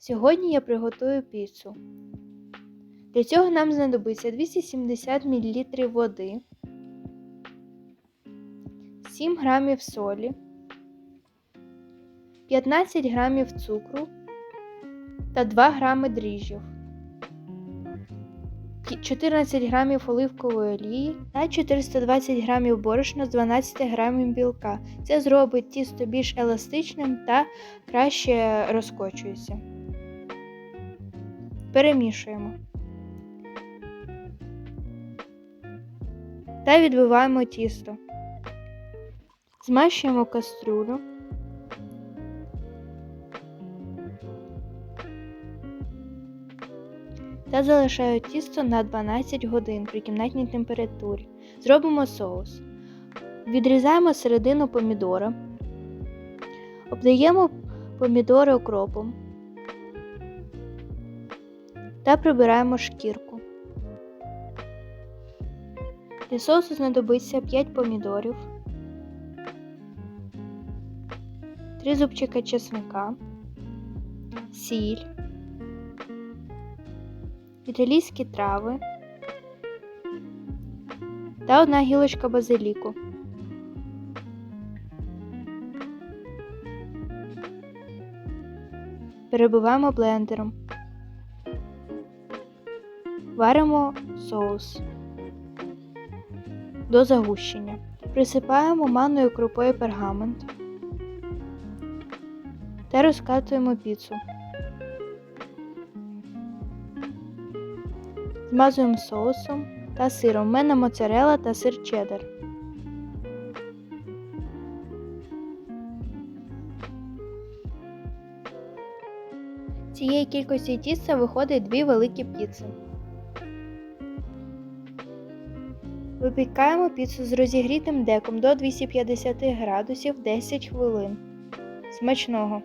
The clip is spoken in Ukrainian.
Сьогодні я приготую піцу. Для цього нам знадобиться 270 мл води, 7 грамів солі, 15 грамів цукру та 2 грами дріжджів, 14 грамів оливкової олії та 420 грамів борошна з 12 грамів білка. Це зробить тісто більш еластичним та краще розкочується. Перемішуємо. Та відбиваємо тісто. Змащуємо кастрюлю. Та залишаю тісто на 12 годин при кімнатній температурі. Зробимо соус. Відрізаємо середину помідора. Обдаємо помідори окропом та прибираємо шкірку. Для соусу знадобиться 5 помідорів, 3 зубчика чесника, сіль, італійські трави та одна гілочка базиліку. Перебиваємо блендером. Варимо соус до загущення. Присипаємо манною крупою пергамент та розкатуємо піцу. Змазуємо соусом та сиром. У мене моцарелла та сир чеддер. Цієї кількості тіста виходить дві великі піци. Випікаємо піцу з розігрітим деком до 250 градусів 10 хвилин. Смачного!